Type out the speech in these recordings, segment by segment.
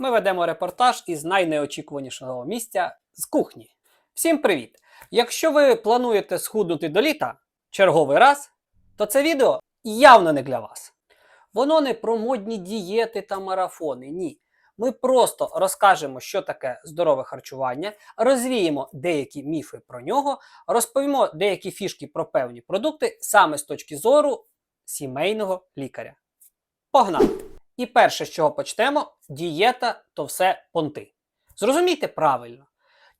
ми ведемо репортаж із найнеочікуванішого місця з кухні. Всім привіт! Якщо ви плануєте схуднути до літа черговий раз, то це відео явно не для вас. Воно не про модні дієти та марафони. Ні. Ми просто розкажемо, що таке здорове харчування, розвіємо деякі міфи про нього, розповімо деякі фішки про певні продукти саме з точки зору сімейного лікаря. Погнали! І перше, з чого почнемо, дієта то все понти. Зрозумійте правильно.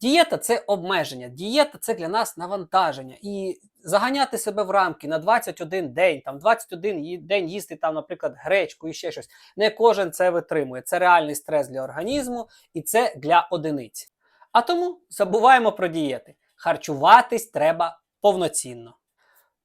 Дієта це обмеження, дієта це для нас навантаження. І заганяти себе в рамки на 21 день, там 21 день їсти, там, наприклад, гречку і ще щось. Не кожен це витримує. Це реальний стрес для організму і це для одиниць. А тому забуваємо про дієти. Харчуватись треба повноцінно.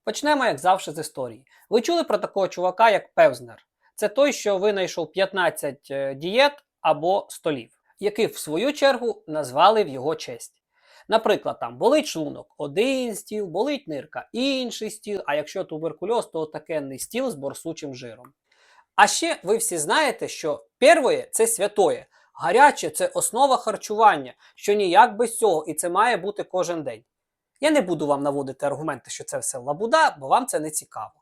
Почнемо, як завжди, з історії. Ви чули про такого чувака, як Певзнер? Це той, що винайшов 15 е, дієт або столів, яких в свою чергу назвали в його честь. Наприклад, там болить шлунок один стіл, болить нирка інший стіл, а якщо туберкульоз, то такенний стіл з борсучим жиром. А ще ви всі знаєте, що первоє це святоє, гаряче це основа харчування, що ніяк без цього, і це має бути кожен день. Я не буду вам наводити аргументи, що це все лабуда, бо вам це не цікаво.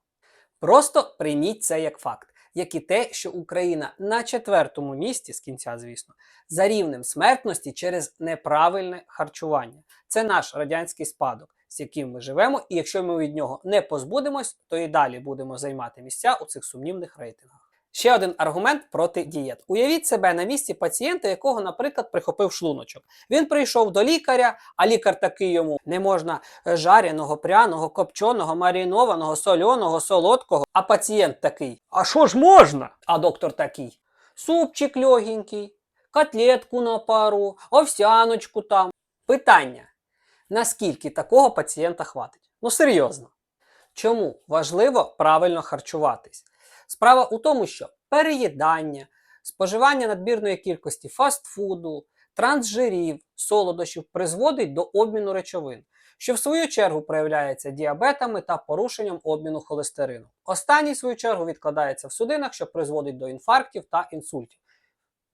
Просто прийміть це як факт, як і те, що Україна на четвертому місці з кінця, звісно, за рівнем смертності через неправильне харчування. Це наш радянський спадок, з яким ми живемо, і якщо ми від нього не позбудемось, то і далі будемо займати місця у цих сумнівних рейтингах. Ще один аргумент проти дієт. Уявіть себе на місці пацієнта, якого, наприклад, прихопив шлуночок. Він прийшов до лікаря, а лікар такий йому не можна е, жареного, пряного, копченого, маринованого, сольоного, солодкого. А пацієнт такий: А що ж можна? А доктор такий: супчик легенький, котлетку на пару, овсяночку там. Питання: наскільки такого пацієнта хватить? Ну серйозно. Чому важливо правильно харчуватись? Справа у тому, що переїдання, споживання надмірної кількості фастфуду, трансжирів, солодощів призводить до обміну речовин, що в свою чергу проявляється діабетами та порушенням обміну холестерину. Останній, в свою чергу, відкладається в судинах, що призводить до інфарктів та інсультів,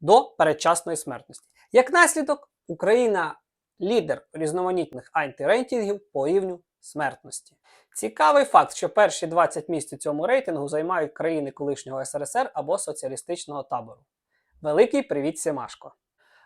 до передчасної смертності. Як наслідок, Україна лідер різноманітних антирейтингів по рівню смертності. Цікавий факт, що перші 20 місць у цьому рейтингу займають країни колишнього СРСР або соціалістичного табору. Великий привіт, Семашко!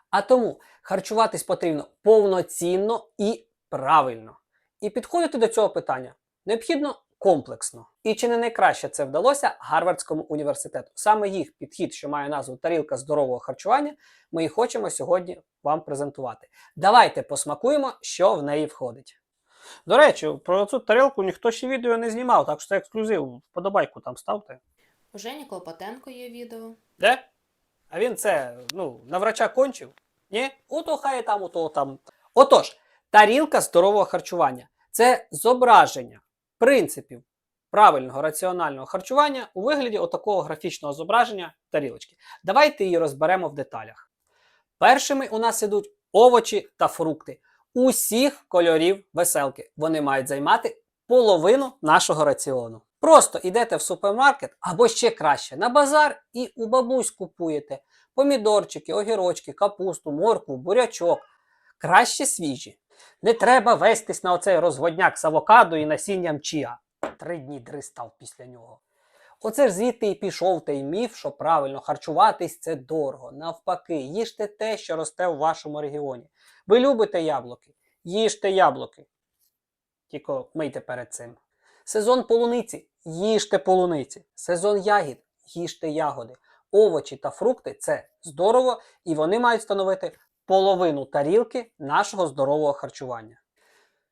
А тому харчуватись потрібно повноцінно і правильно. І підходити до цього питання необхідно комплексно. І чи не найкраще це вдалося Гарвардському університету? Саме їх підхід, що має назву тарілка здорового харчування, ми і хочемо сьогодні вам презентувати. Давайте посмакуємо, що в неї входить. До речі, про цю тарілку ніхто ще відео не знімав, так що це ексклюзив. Вподобайку там ставте. У Жені Клопотенко є відео. Де? А він це, ну, на врача кончив? Ні? Ото хай там, ото там. Отож, тарілка здорового харчування це зображення принципів правильного раціонального харчування у вигляді отакого графічного зображення тарілочки. Давайте її розберемо в деталях. Першими у нас ідуть овочі та фрукти усіх кольорів веселки. Вони мають займати половину нашого раціону. Просто йдете в супермаркет або ще краще на базар і у бабусь купуєте помідорчики, огірочки, капусту, моркву, бурячок. Краще свіжі. Не треба вестись на оцей розводняк з авокадо і насінням чіа. Три дні дристав після нього. Оце ж звідти і пішов той міф, що правильно харчуватись це дорого. Навпаки, їжте те, що росте в вашому регіоні. Ви любите яблуки? Їжте яблуки. Тільки мийте перед цим. Сезон полуниці їжте полуниці. Сезон ягід їжте ягоди. Овочі та фрукти це здорово, і вони мають становити половину тарілки нашого здорового харчування.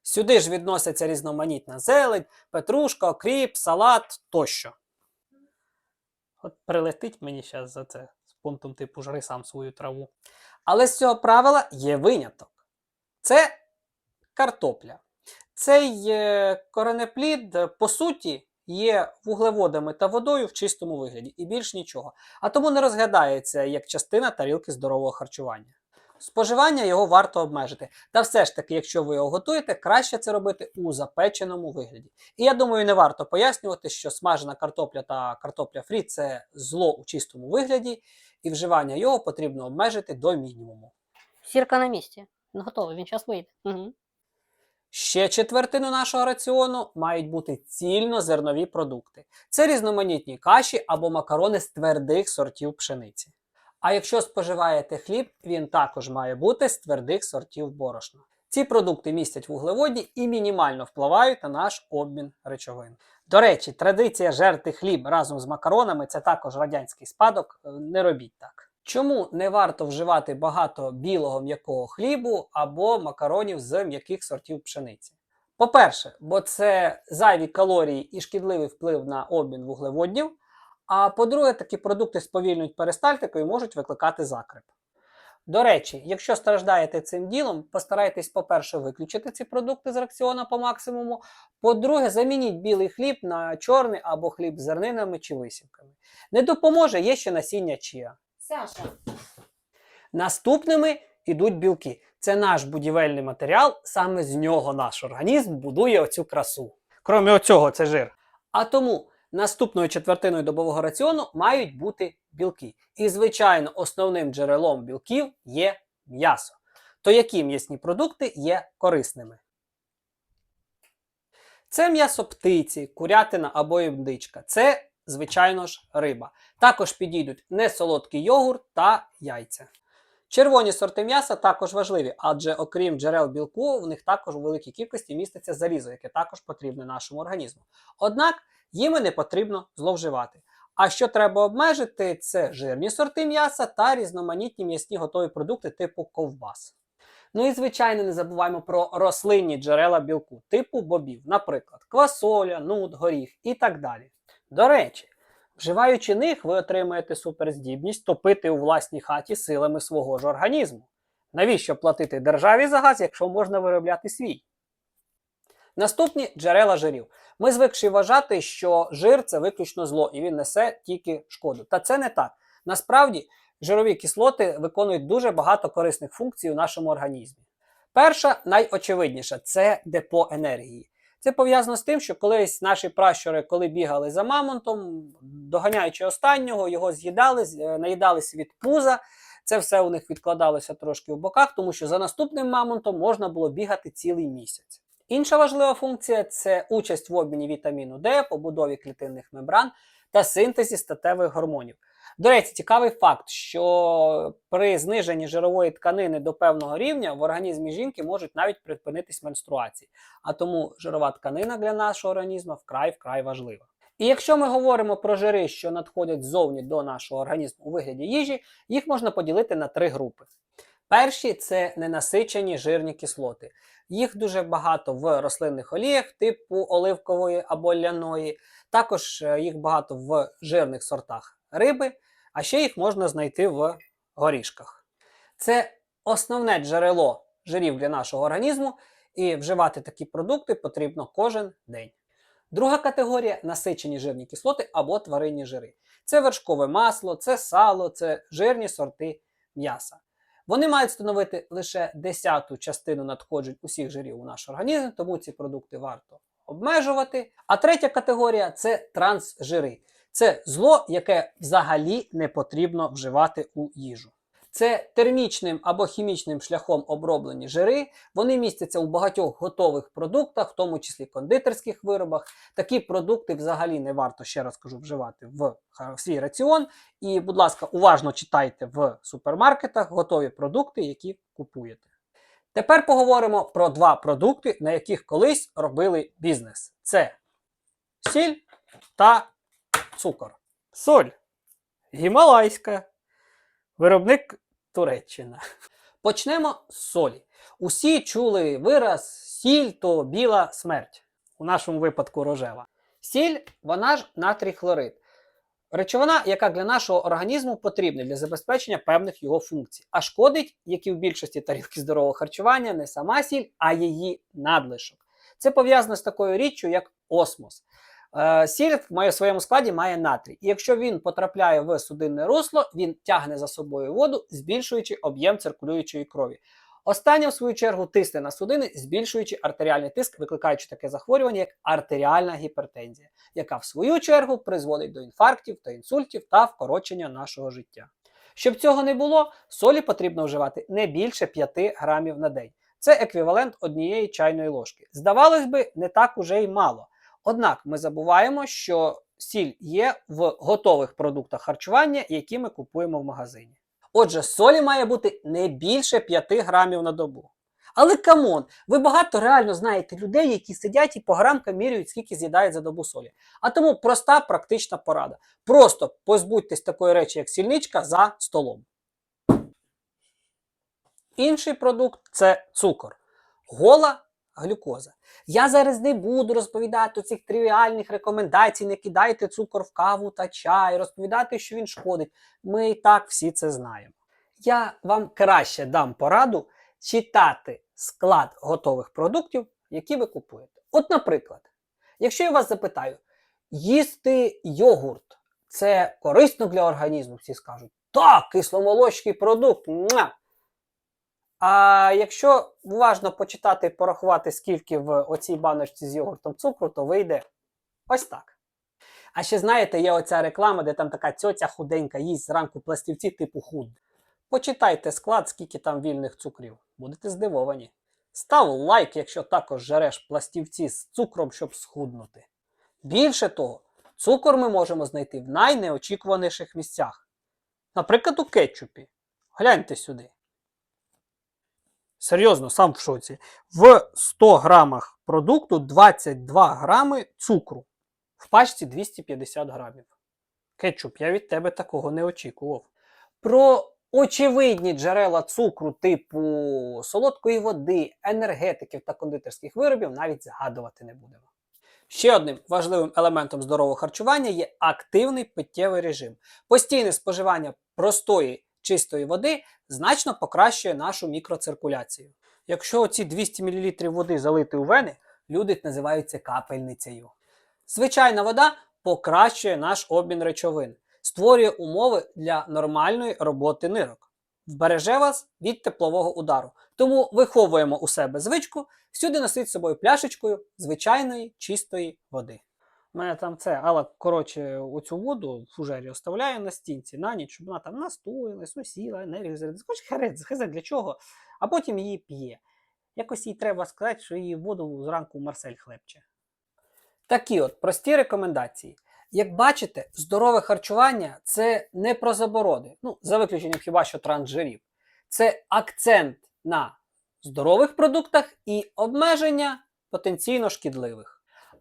Сюди ж відносяться різноманітна зелень, петрушка, окріп, салат тощо. От прилетить мені зараз за це з пунктом типу жри сам свою траву. Але з цього правила є виняток. Це картопля. Цей е, коренеплід, е, по суті, є вуглеводами та водою в чистому вигляді і більш нічого. А тому не розглядається як частина тарілки здорового харчування. Споживання його варто обмежити. Та все ж таки, якщо ви його готуєте, краще це робити у запеченому вигляді. І я думаю, не варто пояснювати, що смажена картопля та картопля фрі це зло у чистому вигляді, і вживання його потрібно обмежити до мінімуму. Сірка на місці. Ну готово, він зараз вийде. Угу. Ще четвертину нашого раціону мають бути цільнозернові продукти. Це різноманітні каші або макарони з твердих сортів пшениці. А якщо споживаєте хліб, він також має бути з твердих сортів борошна. Ці продукти містять вуглеводі і мінімально впливають на наш обмін речовин. До речі, традиція жерти хліб разом з макаронами це також радянський спадок. Не робіть так. Чому не варто вживати багато білого м'якого хлібу або макаронів з м'яких сортів пшениці? По-перше, бо це зайві калорії і шкідливий вплив на обмін вуглеводнів. А по-друге, такі продукти сповільнюють перистальтику і можуть викликати закреп. До речі, якщо страждаєте цим ділом, постарайтесь, по-перше, виключити ці продукти з раціона по максимуму. По-друге, замініть білий хліб на чорний або хліб з зернинами чи висівками. Не допоможе є ще насіння чія. Саша, Наступними йдуть білки. Це наш будівельний матеріал, саме з нього наш організм будує оцю красу. Крім оцього, це жир. А тому наступною четвертиною добового раціону мають бути білки. І, звичайно, основним джерелом білків є м'ясо. То які м'ясні продукти є корисними? Це м'ясо птиці, курятина або індичка. Це, звичайно ж, риба. Також підійдуть несолодкий йогурт та яйця. Червоні сорти м'яса також важливі, адже окрім джерел білку, в них також у великій кількості міститься залізо, яке також потрібне нашому організму. Однак їми не потрібно зловживати. А що треба обмежити, це жирні сорти м'яса та різноманітні м'ясні готові продукти типу ковбас. Ну і звичайно, не забуваємо про рослинні джерела білку, типу бобів, наприклад, квасоля, нут, горіх і так далі. До речі, вживаючи них, ви отримаєте суперздібність топити у власній хаті силами свого ж організму. Навіщо платити державі за газ, якщо можна виробляти свій? Наступні джерела жирів. Ми звикші вважати, що жир це виключно зло і він несе тільки шкоду. Та це не так. Насправді, жирові кислоти виконують дуже багато корисних функцій у нашому організмі. Перша, найочевидніша це депо енергії. Це пов'язано з тим, що колись наші пращури, коли бігали за мамонтом, доганяючи останнього, його з'їдали, е, від пуза. Це все у них відкладалося трошки в боках, тому що за наступним мамонтом можна було бігати цілий місяць. Інша важлива функція це участь в обміні вітаміну Д, побудові клітинних мембран та синтезі статевих гормонів. До речі, цікавий факт, що при зниженні жирової тканини до певного рівня в організмі жінки можуть навіть припинитись менструації. А тому жирова тканина для нашого організму вкрай вкрай важлива. І якщо ми говоримо про жири, що надходять ззовні до нашого організму у вигляді їжі, їх можна поділити на три групи. Перші це ненасичені жирні кислоти. Їх дуже багато в рослинних оліях, типу оливкової або ляної. Також е, їх багато в жирних сортах риби, а ще їх можна знайти в горішках. Це основне джерело жирів для нашого організму, і вживати такі продукти потрібно кожен день. Друга категорія насичені жирні кислоти або тваринні жири. Це вершкове масло, це сало, це жирні сорти м'яса. Вони мають становити лише десяту частину надходжень усіх жирів у наш організм, тому ці продукти варто обмежувати. А третя категорія це трансжири. Це зло, яке взагалі не потрібно вживати у їжу. Це термічним або хімічним шляхом оброблені жири. Вони містяться у багатьох готових продуктах, в тому числі кондитерських виробах. Такі продукти взагалі не варто, ще раз кажу, вживати в свій раціон. І, будь ласка, уважно читайте в супермаркетах готові продукти, які купуєте. Тепер поговоримо про два продукти, на яких колись робили бізнес: це сіль та цукор. Соль гімалайська. Виробник Туреччина. Почнемо з солі. Усі чули вираз сіль то біла смерть. У нашому випадку рожева. Сіль, вона ж натрій хлорид. Речовина, яка для нашого організму потрібна для забезпечення певних його функцій. А шкодить, як і в більшості тарілки здорового харчування, не сама сіль, а її надлишок. Це пов'язано з такою річчю, як осмос. Е, Сіль в своєму складі має натрій. І якщо він потрапляє в судинне русло, він тягне за собою воду, збільшуючи об'єм циркулюючої крові. Останнє, в свою чергу, тисне на судини, збільшуючи артеріальний тиск, викликаючи таке захворювання, як артеріальна гіпертензія, яка в свою чергу призводить до інфарктів та інсультів та вкорочення нашого життя. Щоб цього не було, солі потрібно вживати не більше 5 грамів на день. Це еквівалент однієї чайної ложки. Здавалось би, не так уже й мало. Однак ми забуваємо, що сіль є в готових продуктах харчування, які ми купуємо в магазині. Отже, солі має бути не більше 5 грамів на добу. Але камон, ви багато реально знаєте людей, які сидять і по грамкам міряють, скільки з'їдають за добу солі. А тому проста практична порада. Просто позбудьтесь такої речі, як сільничка, за столом. Інший продукт це цукор. Гола глюкоза. Я зараз не буду розповідати цих тривіальних рекомендацій, не кидайте цукор в каву та чай, розповідати, що він шкодить. Ми і так всі це знаємо. Я вам краще дам пораду читати склад готових продуктів, які ви купуєте. От, наприклад, якщо я вас запитаю, їсти йогурт це корисно для організму, всі скажуть, так, кисломолочний продукт. Муа! А якщо уважно почитати і порахувати, скільки в оцій баночці з йогуртом цукру, то вийде ось так. А ще знаєте, є оця реклама, де там така цьоця худенька їсть зранку пластівці типу худ. Почитайте склад, скільки там вільних цукрів. Будете здивовані. Став лайк, якщо також жареш пластівці з цукром, щоб схуднути. Більше того, цукор ми можемо знайти в найнеочікуваніших місцях. Наприклад, у кетчупі. Гляньте сюди. Серйозно, сам в шоці. В 100 грамах продукту 22 грами цукру. В пачці 250 грамів. Кетчуп, я від тебе такого не очікував. Про очевидні джерела цукру типу солодкої води, енергетиків та кондитерських виробів навіть згадувати не будемо. Ще одним важливим елементом здорового харчування є активний питтєвий режим. Постійне споживання простої чистої води значно покращує нашу мікроциркуляцію. Якщо оці 200 мл води залити у вени, люди називаються капельницею. Звичайна вода покращує наш обмін речовин, створює умови для нормальної роботи нирок, вбереже вас від теплового удару. Тому виховуємо у себе звичку всюди носити з собою пляшечкою звичайної чистої води. У мене там це, але коротше, оцю воду в фужері оставляє на стінці на ніч, щоб вона там настоїлась, усіла, енергію зарядила. Хоч хрець, хрець для чого, а потім її п'є. Якось їй треба сказати, що її воду зранку Марсель хлебче. Такі от прості рекомендації. Як бачите, здорове харчування це не про заборони, ну, за виключенням хіба що трансжирів. Це акцент на здорових продуктах і обмеження потенційно шкідливих.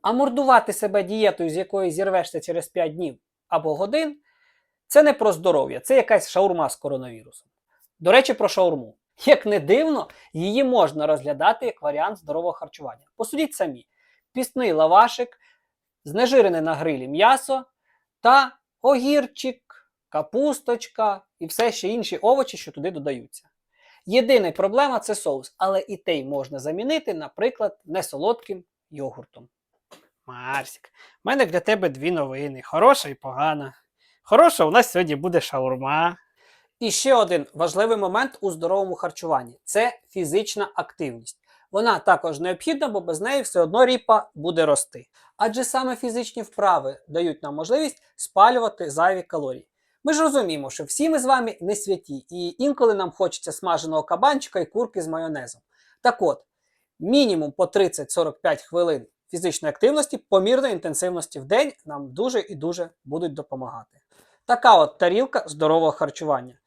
А мордувати себе дієтою, з якої зірвешся через 5 днів або годин, це не про здоров'я, це якась шаурма з коронавірусом. До речі, про шаурму. Як не дивно, її можна розглядати як варіант здорового харчування. Посудіть самі: пісний лавашик, знежирене на грилі м'ясо та огірчик, капусточка і все ще інші овочі, що туди додаються. Єдина проблема це соус, але і той можна замінити, наприклад, несолодким йогуртом. Марсік, в мене для тебе дві новини: хороша і погана. Хороша, у нас сьогодні буде шаурма. І ще один важливий момент у здоровому харчуванні це фізична активність. Вона також необхідна, бо без неї все одно ріпа буде рости. Адже саме фізичні вправи дають нам можливість спалювати зайві калорії. Ми ж розуміємо, що всі ми з вами не святі, і інколи нам хочеться смаженого кабанчика і курки з майонезом. Так от, мінімум по 30-45 хвилин фізичної активності помірної інтенсивності в день нам дуже і дуже будуть допомагати. Така от тарілка здорового харчування.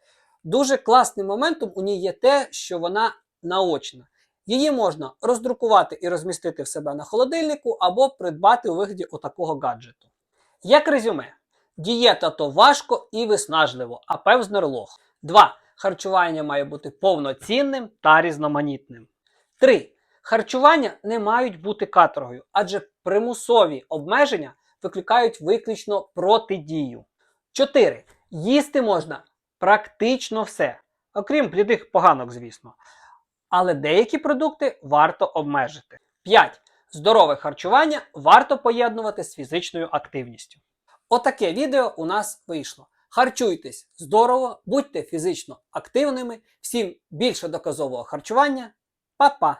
Дуже класним моментом у ній є те, що вона наочна. Її можна роздрукувати і розмістити в себе на холодильнику або придбати у вигляді отакого гаджету. Як резюме, дієта то важко і виснажливо, а певзнер лох. 2. Харчування має бути повноцінним та різноманітним. 3. Харчування не мають бути каторгою, адже примусові обмеження викликають виключно протидію. 4. Їсти можна практично все, окрім блідих поганок, звісно. Але деякі продукти варто обмежити. 5. Здорове харчування варто поєднувати з фізичною активністю. Отаке відео у нас вийшло. Харчуйтесь здорово, будьте фізично активними. Всім більше доказового харчування. Па-па!